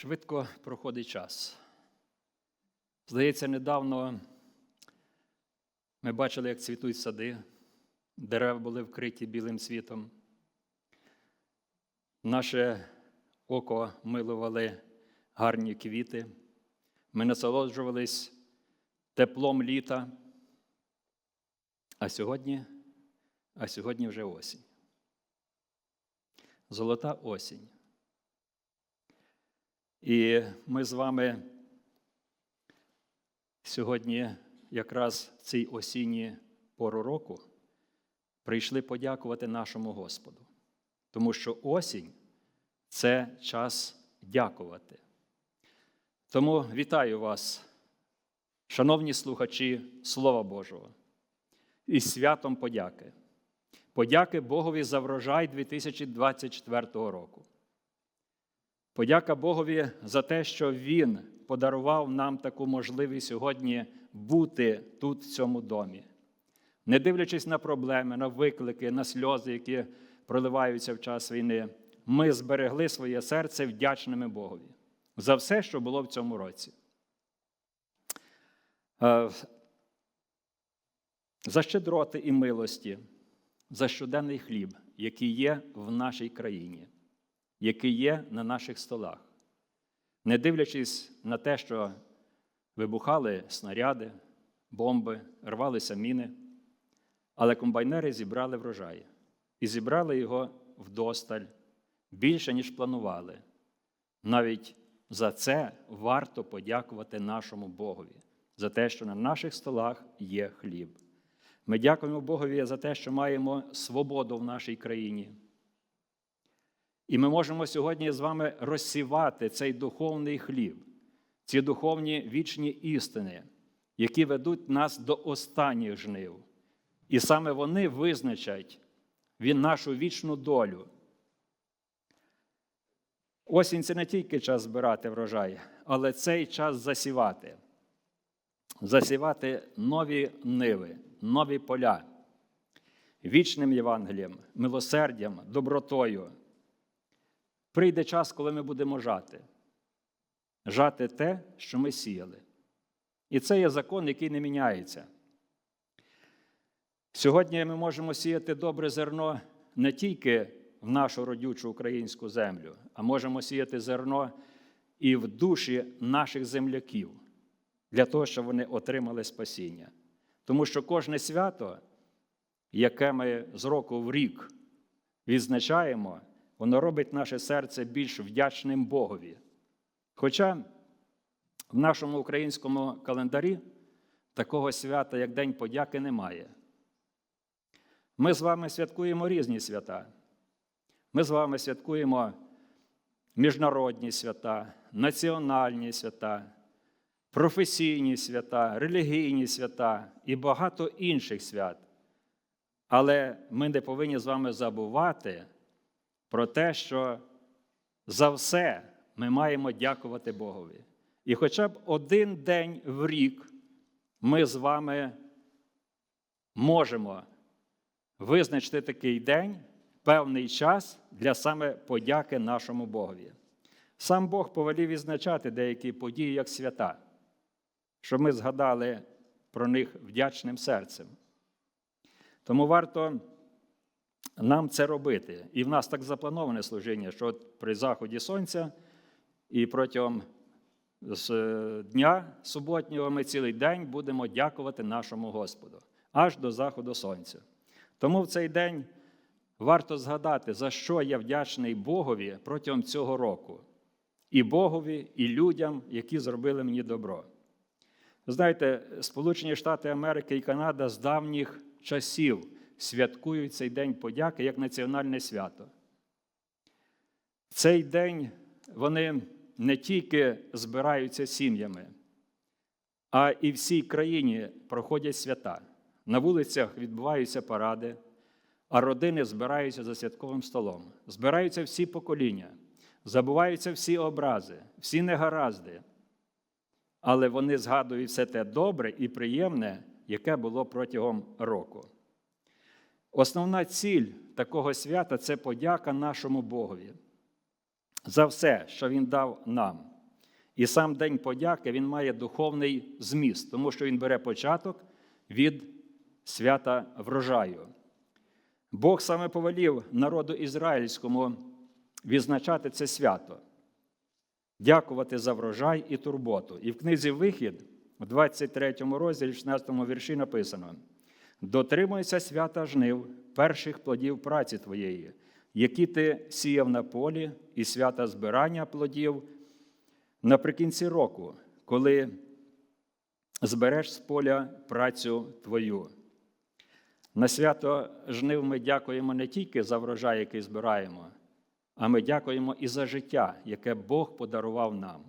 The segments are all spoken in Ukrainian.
Швидко проходить час. Здається, недавно ми бачили, як цвітуть сади, дерева були вкриті білим світом. Наше око милували гарні квіти. Ми насолоджувались теплом літа. А сьогодні, а сьогодні вже осінь. Золота осінь. І ми з вами сьогодні, якраз в цій осінній пору року, прийшли подякувати нашому Господу. Тому що осінь це час дякувати. Тому вітаю вас, шановні слухачі Слова Божого, із святом подяки. Подяки Богові за врожай 2024 року. Подяка Богові за те, що Він подарував нам таку можливість сьогодні бути тут, в цьому домі. Не дивлячись на проблеми, на виклики, на сльози, які проливаються в час війни, ми зберегли своє серце вдячними Богові за все, що було в цьому році. Е, За щедроти і милості, за щоденний хліб, який є в нашій країні який є на наших столах, не дивлячись на те, що вибухали снаряди, бомби, рвалися міни, але комбайнери зібрали врожай і зібрали його вдосталь більше, ніж планували. Навіть за це варто подякувати нашому Богові, за те, що на наших столах є хліб. Ми дякуємо Богові за те, що маємо свободу в нашій країні. І ми можемо сьогодні з вами розсівати цей духовний хліб, ці духовні вічні істини, які ведуть нас до останніх жнив. І саме вони визначать нашу вічну долю. Осінь це не тільки час збирати врожай, але цей час засівати. Засівати нові ниви, нові поля, вічним Євангелієм, милосердям, добротою. Прийде час, коли ми будемо жати. Жати те, що ми сіяли. І це є закон, який не міняється. Сьогодні ми можемо сіяти добре зерно не тільки в нашу родючу українську землю, а можемо сіяти зерно і в душі наших земляків, для того, щоб вони отримали спасіння. Тому що кожне свято, яке ми з року в рік відзначаємо, воно робить наше серце більш вдячним Богові. Хоча в нашому українському календарі такого свята, як День подяки, немає. Ми з вами святкуємо різні свята. Ми з вами святкуємо міжнародні свята, національні свята, професійні свята, релігійні свята і багато інших свят. Але ми не повинні з вами забувати про те, що за все ми маємо дякувати Богові. І хоча б один день в рік ми з вами можемо визначити такий день, певний час для саме подяки нашому Богові. Сам Бог повелів відзначати деякі події як свята, щоб ми згадали про них вдячним серцем. Тому варто нам це робити. І в нас так заплановане служіння, що при заході сонця і протягом дня суботнього ми цілий день будемо дякувати нашому Господу аж до заходу сонця. Тому в цей день варто згадати, за що я вдячний Богові протягом цього року. І Богові, і людям, які зробили мені добро. Знаєте, Сполучені Штати Америки і Канада з давніх часів святкують цей День подяки як національне свято. В цей день вони не тільки збираються сім'ями, а і всій країні проходять свята. На вулицях відбуваються паради, а родини збираються за святковим столом. Збираються всі покоління, забуваються всі образи, всі негаразди. Але вони згадують все те добре і приємне, яке було протягом року. Основна ціль такого свята це подяка нашому Богові за все, що Він дав нам. І сам День подяки він має духовний зміст, тому що він бере початок від свята врожаю. Бог саме повелів народу ізраїльському відзначати це свято, дякувати за врожай і турботу. І в книзі Вихід, в 23 розділі, 16 вірші написано: дотримуйся свята жнив перших плодів праці твоєї, які ти сіяв на полі, і свята збирання плодів наприкінці року, коли збереш з поля працю твою. На свято жнив ми дякуємо не тільки за врожай, який збираємо, а ми дякуємо і за життя, яке Бог подарував нам.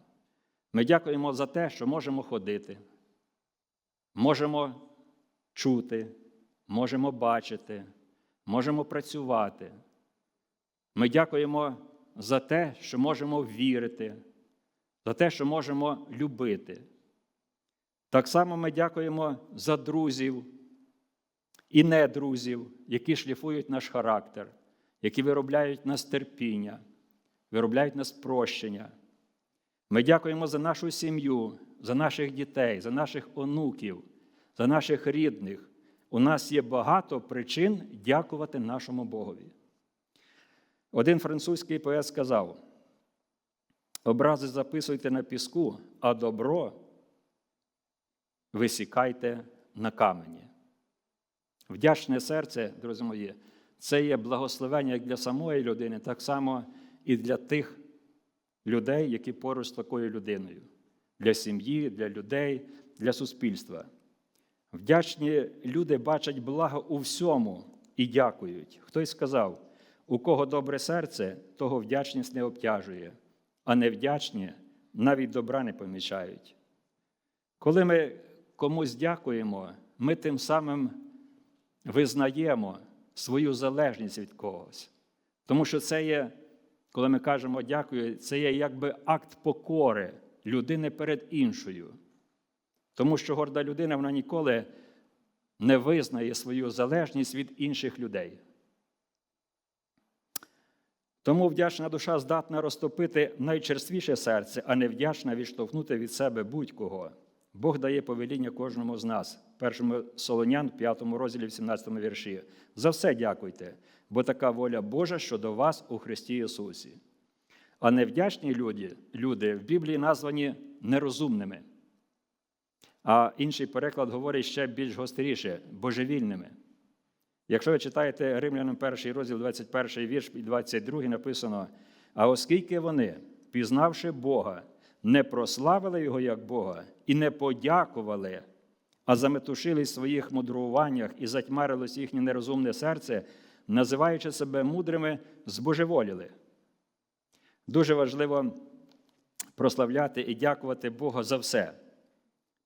Ми дякуємо за те, що можемо ходити, можемо чути, можемо бачити, можемо працювати. Ми дякуємо за те, що можемо вірити, за те, що можемо любити. Так само ми дякуємо за друзів і недрузів, які шліфують наш характер, які виробляють нас терпіння, виробляють нас прощення. Ми дякуємо за нашу сім'ю, за наших дітей, за наших онуків, за наших рідних. У нас є багато причин дякувати нашому Богові. Один французький поет сказав: образи записуйте на піску, а добро висікайте на камені. Вдячне серце, друзі мої, це є благословення як для самої людини, так само і для тих людей, які поруч з такою людиною, для сім'ї, для людей, для суспільства. Вдячні люди бачать благо у всьому і дякують. Хтось сказав, у кого добре серце, того вдячність не обтяжує, а невдячні навіть добра не помічають. Коли ми комусь дякуємо, ми тим самим визнаємо свою залежність від когось. Тому що це є, коли ми кажемо дякую, це є якби акт покори людини перед іншою. Тому що горда людина вона ніколи не визнає свою залежність від інших людей. Тому вдячна душа здатна розтопити найчерствіше серце, а не вдячна відштовхнути від себе будь-кого. Бог дає повеління кожному з нас, першому Солонян, 5 розділі, 17 вірші. За все дякуйте, бо така воля Божа щодо вас у Христі Ісусі. А невдячні люди, люди в Біблії названі нерозумними. А інший переклад говорить ще більш гостріше божевільними. Якщо ви читаєте Римлянам 1 розділ, 21 вірш і 22 написано: а оскільки вони, пізнавши Бога, не прославили Його як Бога і не подякували, а заметушились в своїх мудруваннях і затьмарилось їхнє нерозумне серце, називаючи себе мудрими, збожеволіли. Дуже важливо прославляти і дякувати Бога за все,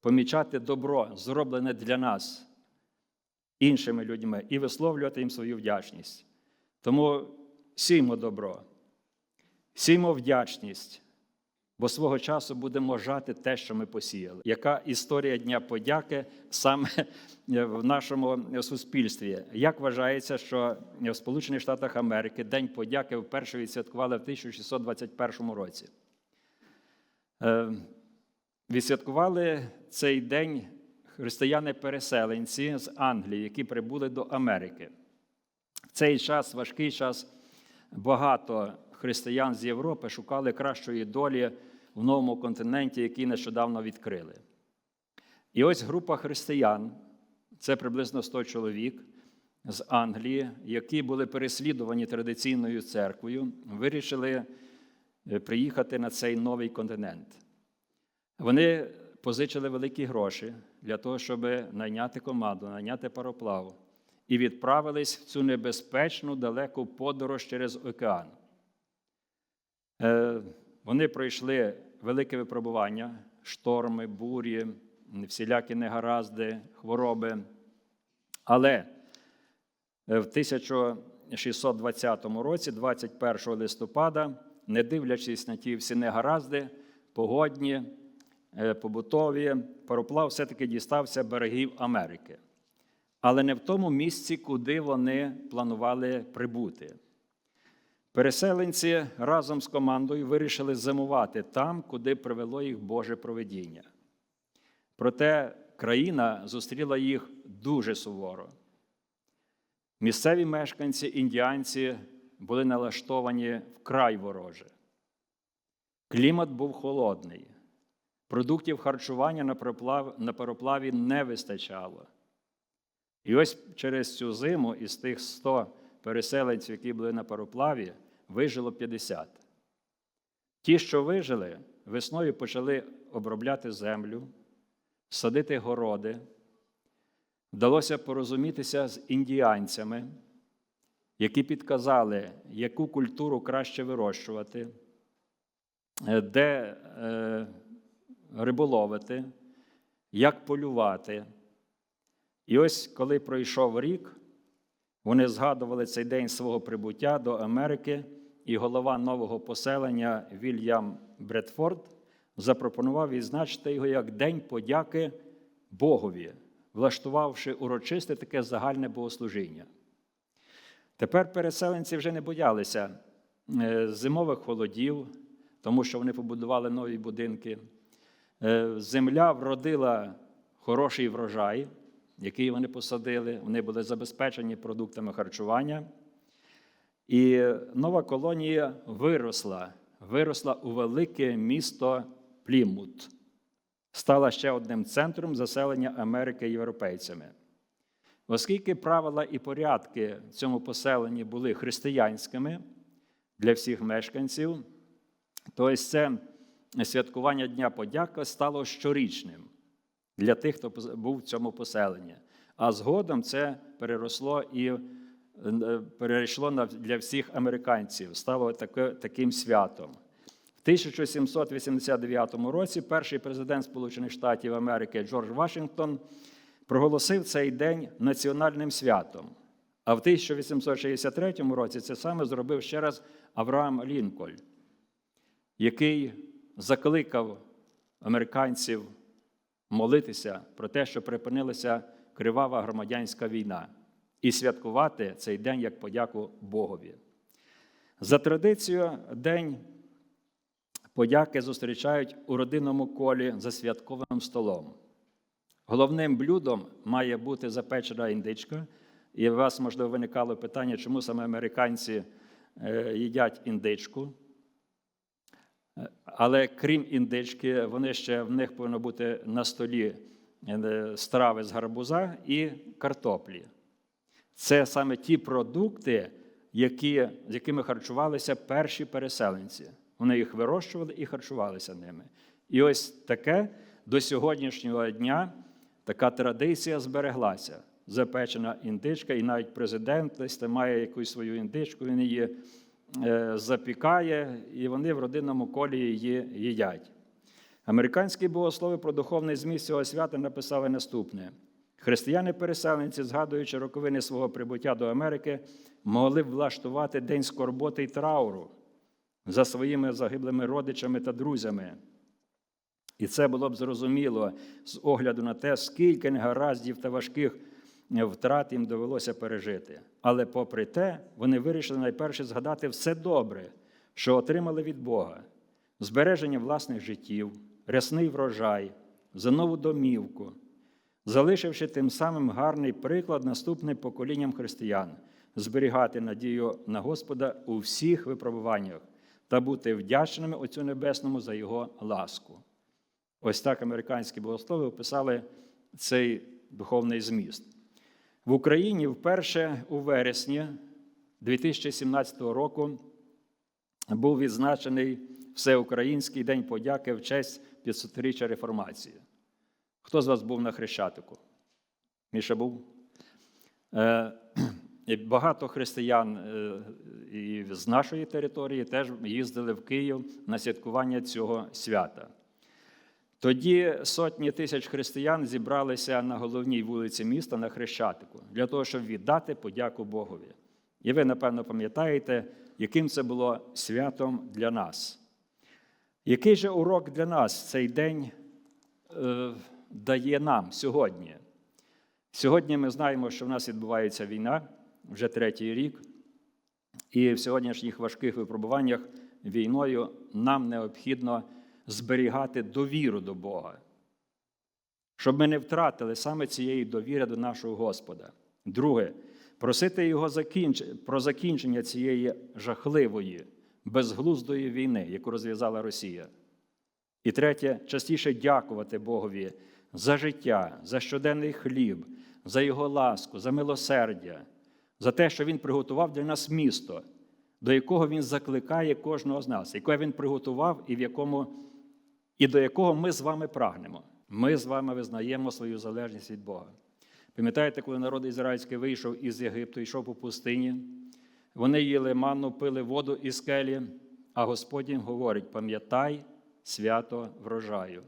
помічати добро, зроблене для нас іншими людьми, і висловлювати їм свою вдячність. Тому сіймо добро, сіймо вдячність, бо свого часу будемо жати те, що ми посіяли. Яка історія Дня подяки саме в нашому суспільстві? Як вважається, що в Сполучених Штатах Америки День подяки вперше відсвяткували в 1621 році? Е, Відсвяткували цей день християни-переселенці з Англії, які прибули до Америки. В цей час, важкий час, багато християн з Європи шукали кращої долі в новому континенті, який нещодавно відкрили. І ось група християн, це приблизно 100 чоловік з Англії, які були переслідувані традиційною церквою, вирішили е, приїхати на цей новий континент. Вони позичили великі гроші для того, щоб найняти команду, найняти пароплав, і відправились в цю небезпечну далеку подорож через океан. Е, вони пройшли велике випробування, шторми, бурі, всілякі негаразди, хвороби. Але е, в 1620 році, 21 листопада, не дивлячись на ті всі негаразди, погодні, побутові, пароплав все-таки дістався берегів Америки. Але не в тому місці, куди вони планували прибути. Переселенці разом з командою вирішили зимувати там, куди привело їх Боже провидіння. Проте країна зустріла їх дуже суворо. Місцеві мешканці, індіанці були налаштовані вкрай вороже. Клімат був холодний, продуктів харчування на пароплав- на пароплаві не вистачало. І ось через цю зиму із тих 100 переселенців, які були на пароплаві, вижило 50. Ті, що вижили, весною почали обробляти землю, садити городи. Вдалося порозумітися з індіанцями, які підказали, яку культуру краще вирощувати, де е, риболовити, як полювати. І ось коли пройшов рік, вони згадували цей день свого прибуття до Америки, і голова нового поселення Вільям Бредфорд запропонував відзначити його як День подяки Богові, влаштувавши урочисте таке загальне богослужіння. Тепер переселенці вже не боялися е, зимових холодів, тому що вони побудували нові будинки. Е, Земля вродила хороший врожай, який вони посадили. Вони були забезпечені продуктами харчування. І нова колонія виросла, виросла у велике місто Плімут, стала ще одним центром заселення Америки європейцями. Оскільки правила і порядки в цьому поселенні були християнськими для всіх мешканців, то ось це святкування Дня подяки стало щорічним для тих, хто був в цьому поселенні. А згодом це переросло і е, перейшло для всіх американців, стало таким святом. В 1789 році перший президент Сполучених Штатів Америки Джордж Вашингтон проголосив цей день національним святом. А в 1863 році це саме зробив ще раз Авраам Лінкольн, який закликав американців молитися про те, що припинилася кривава громадянська війна, і святкувати цей день як подяку Богові. За традицією, День подяки зустрічають у родинному колі за святковим столом. Головним блюдом має бути запечена індичка. І у вас, можливо, виникало питання, чому саме американці е, їдять індичку. Але крім індички, вони ще в них повинно бути на столі е, страви з гарбуза і картоплі. Це саме ті продукти, які, з якими харчувалися перші переселенці. Вони їх вирощували і харчувалися ними. І ось таке до сьогоднішнього дня така традиція збереглася. Запечена індичка, і навіть президент десь має якусь свою індичку, він її запікає, і вони в родинному колі її їдять. Американські богослови про духовний зміст цього свята написали наступне: християни-переселенці, згадуючи роковини свого прибуття до Америки, могли б влаштувати день скорботи й трауру за своїми загиблими родичами та друзями. І це було б зрозуміло з огляду на те, скільки негараздів та важких втрат їм довелося пережити. Але попри те, вони вирішили найперше згадати все добре, що отримали від Бога: збереження власних життів, рясний врожай, за нову домівку, залишивши тим самим гарний приклад наступним поколінням християн, зберігати надію на Господа у всіх випробуваннях та бути вдячними Отцю Небесному за Його ласку. Ось так американські богослови описали цей духовний зміст. В Україні вперше у вересні 2017 року був відзначений Всеукраїнський день подяки в честь 500-річчя реформації. Хто з вас був на Хрещатику? Міша був? Е, багато християн е, і з нашої території теж їздили в Київ на святкування цього свята. Тоді сотні тисяч християн зібралися на головній вулиці міста на Хрещатику для того, щоб віддати подяку Богові. І ви, напевно, пам'ятаєте, яким це було святом для нас. Який же урок для нас цей день е, дає нам сьогодні? Сьогодні ми знаємо, що в нас відбувається війна вже третій рік. І в сьогоднішніх важких випробуваннях війною нам необхідно зберігати довіру до Бога, щоб ми не втратили саме цієї довіри до нашого Господа. Друге, просити Його про закінчення цієї жахливої, безглуздої війни, яку розв'язала Росія. І третє, частіше дякувати Богові за життя, за щоденний хліб, за Його ласку, за милосердя, за те, що Він приготував для нас місто, до якого Він закликає кожного з нас, яке Він приготував і в якому, і до якого ми з вами прагнемо. Ми з вами визнаємо свою залежність від Бога. Пам'ятаєте, коли народ ізраїльський вийшов із Єгипту, йшов по пустині, вони їли манну, пили воду із скелі, а Господь їм говорить: пам'ятай свято врожаю.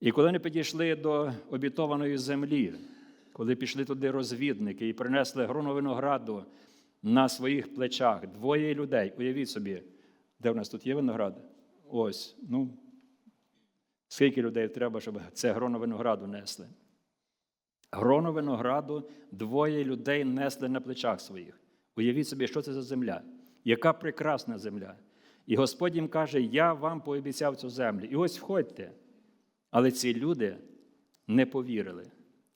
І коли вони підійшли до обітованої землі, коли пішли туди розвідники і принесли грону винограду на своїх плечах, двоє людей, уявіть собі, де в нас тут є виноград? Ось, ну, скільки людей треба, щоб це гроно винограду несли? Гроно винограду двоє людей несли на плечах своїх. Уявіть собі, що це за земля, яка прекрасна земля. І Господь їм каже: Я вам пообіцяв цю землю. І ось входьте. Але ці люди не повірили,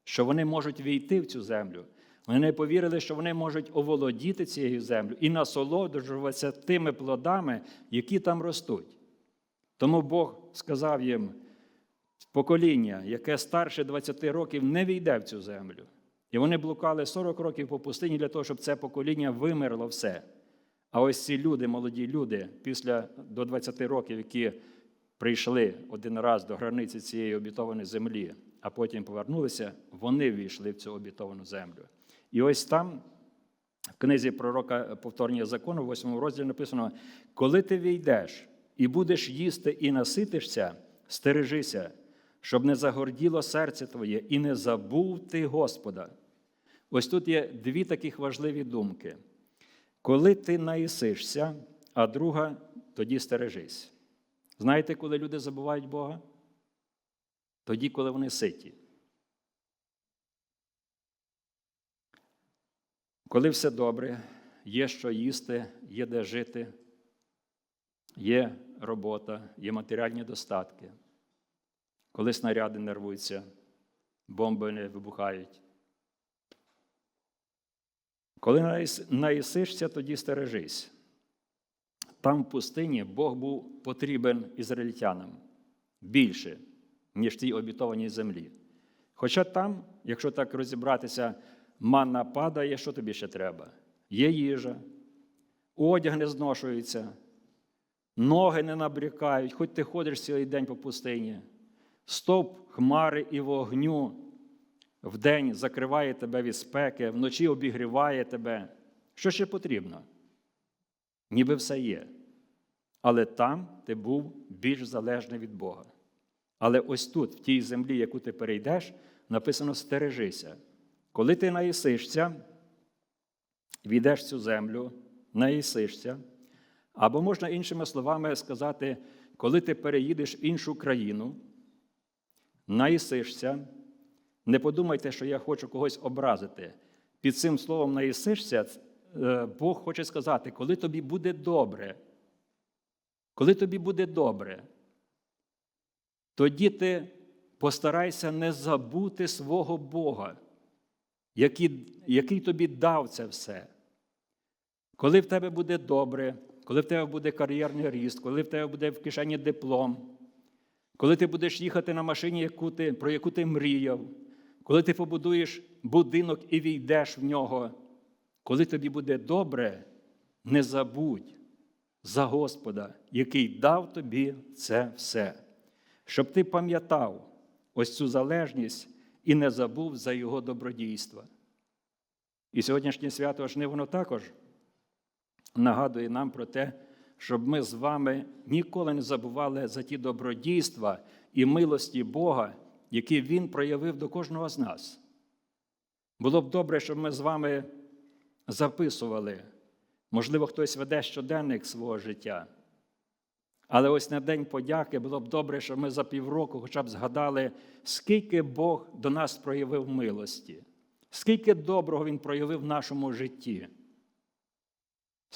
що вони можуть війти в цю землю. Вони не повірили, що вони можуть оволодіти цією землею і насолоджуватися тими плодами, які там ростуть. Тому Бог сказав їм: покоління, яке старше 20 років, не війде в цю землю. І вони блукали 40 років по пустині для того, щоб це покоління вимерло все. А ось ці люди, молоді люди, після до 20 років, які прийшли один раз до границі цієї обітованої землі, а потім повернулися, вони війшли в цю обітовану землю. І ось там, в книзі пророка повторення закону, в 8 розділі написано: коли ти війдеш і будеш їсти і наситишся, стережися, щоб не загорділо серце твоє, і не забув ти Господа. Ось тут є дві таких важливі думки. Коли ти наїсишся, а друга тоді стережись. Знаєте, коли люди забувають Бога? Тоді, коли вони ситі. Коли все добре, є що їсти, є де жити, є робота, є матеріальні достатки. Коли снаряди не рвуться, бомби не вибухають. Коли наїсишся, тоді стережись. Там в пустині Бог був потрібен ізраїльтянам більше, ніж тій обітованій землі. Хоча там, якщо так розібратися, манна падає, що тобі ще треба? Є їжа, одяг не зношується, ноги не набрікають, хоч ти ходиш цілий день по пустині, стовп хмари і вогню вдень закриває тебе від спеки, вночі обігріває тебе. Що ще потрібно? Ніби все є. Але там ти був більш залежний від Бога. Але ось тут, в тій землі, яку ти перейдеш, написано стережися. Коли ти наїсишся, війдеш цю землю, наїсишся, або можна іншими словами сказати, коли ти переїдеш в іншу країну, наїсишся, не подумайте, що я хочу когось образити. Під цим словом наїсишся, е, Бог хоче сказати, коли тобі буде добре, коли тобі буде добре, тоді ти постарайся не забути свого Бога, який, який тобі дав це все. Коли в тебе буде добре, коли в тебе буде кар'єрний ріст, коли в тебе буде в кишені диплом, коли ти будеш їхати на машині, яку ти, про яку ти мріяв, коли ти побудуєш будинок і війдеш в нього, коли тобі буде добре, не забудь за Господа, який дав тобі це все, щоб ти пам'ятав ось цю залежність і не забув за Його добродійства. І сьогоднішнє свято жни воно також нагадує нам про те, щоб ми з вами ніколи не забували за ті добродійства і милості Бога, які Він проявив до кожного з нас. Було б добре, щоб ми з вами записували. Можливо, хтось веде щоденник свого життя. Але ось на День подяки було б добре, щоб ми за півроку хоча б згадали, скільки Бог до нас проявив милості, скільки доброго Він проявив в нашому житті.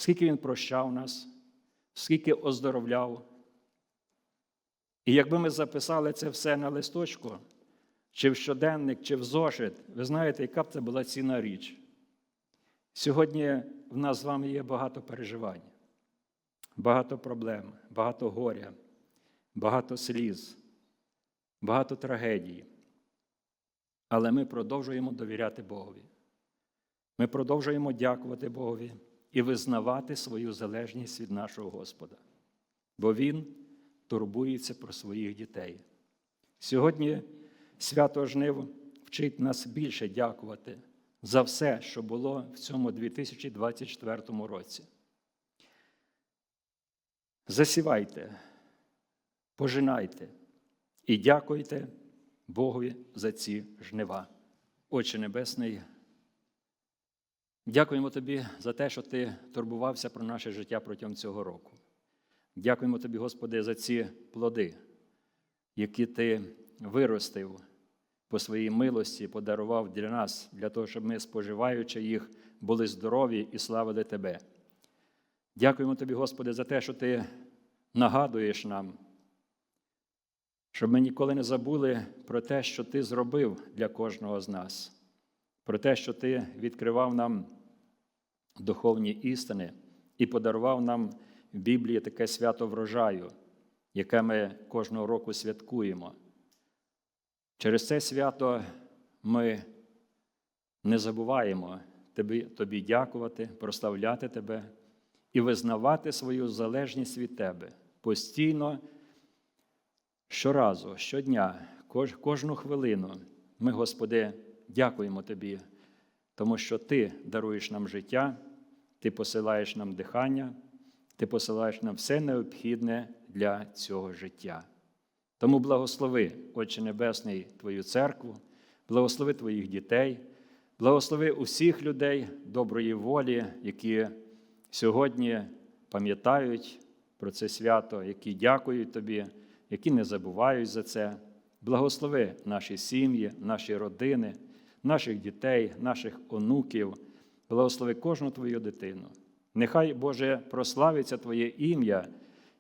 Скільки Він прощав нас, скільки оздоровляв. І якби ми записали це все на листочку, чи в щоденник, чи в зошит, ви знаєте, яка б це була цінна річ. Сьогодні в нас з вами є багато переживань, багато проблем, багато горя, багато сліз, багато трагедій. Але ми продовжуємо довіряти Богові. Ми продовжуємо дякувати Богові і визнавати свою залежність від нашого Господа, бо Він турбується про своїх дітей. Сьогодні свято жнив вчить нас більше дякувати за все, що було в цьому 2024 році. Засівайте, пожинайте і дякуйте Богові за ці жнива. Отче Небесний, дякуємо Тобі за те, що Ти турбувався про наше життя протягом цього року. Дякуємо Тобі, Господи, за ці плоди, які Ти виростив по своїй милості, подарував для нас, для того, щоб ми, споживаючи їх, були здорові і славили Тебе. Дякуємо Тобі, Господи, за те, що Ти нагадуєш нам, щоб ми ніколи не забули про те, що Ти зробив для кожного з нас, про те, що Ти відкривав нам духовні істини і подарував нам в Біблії таке свято врожаю, яке ми кожного року святкуємо. Через це свято ми не забуваємо тобі, тобі дякувати, прославляти Тебе і визнавати свою залежність від Тебе постійно, щоразу, щодня, кож, кожну хвилину. Ми, Господи, дякуємо Тобі, тому що Ти даруєш нам життя, Ти посилаєш нам дихання, Ти посилаєш нам все необхідне для цього життя. Тому благослови, Отче Небесний, Твою церкву, благослови Твоїх дітей, благослови усіх людей доброї волі, які сьогодні пам'ятають про це свято, які дякують Тобі, які не забувають за це. Благослови наші сім'ї, наші родини, наших дітей, наших онуків, благослови кожну Твою дитину. Нехай, Боже, прославиться Твоє ім'я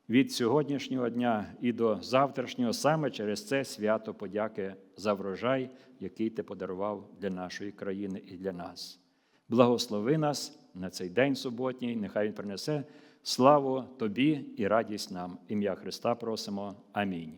від сьогоднішнього дня і до завтрашнього, саме через це свято подяки за врожай, який ти подарував для нашої країни і для нас. Благослови нас на цей день суботній, нехай Він принесе славу Тобі і радість нам. Ім'я Христа просимо. Амінь.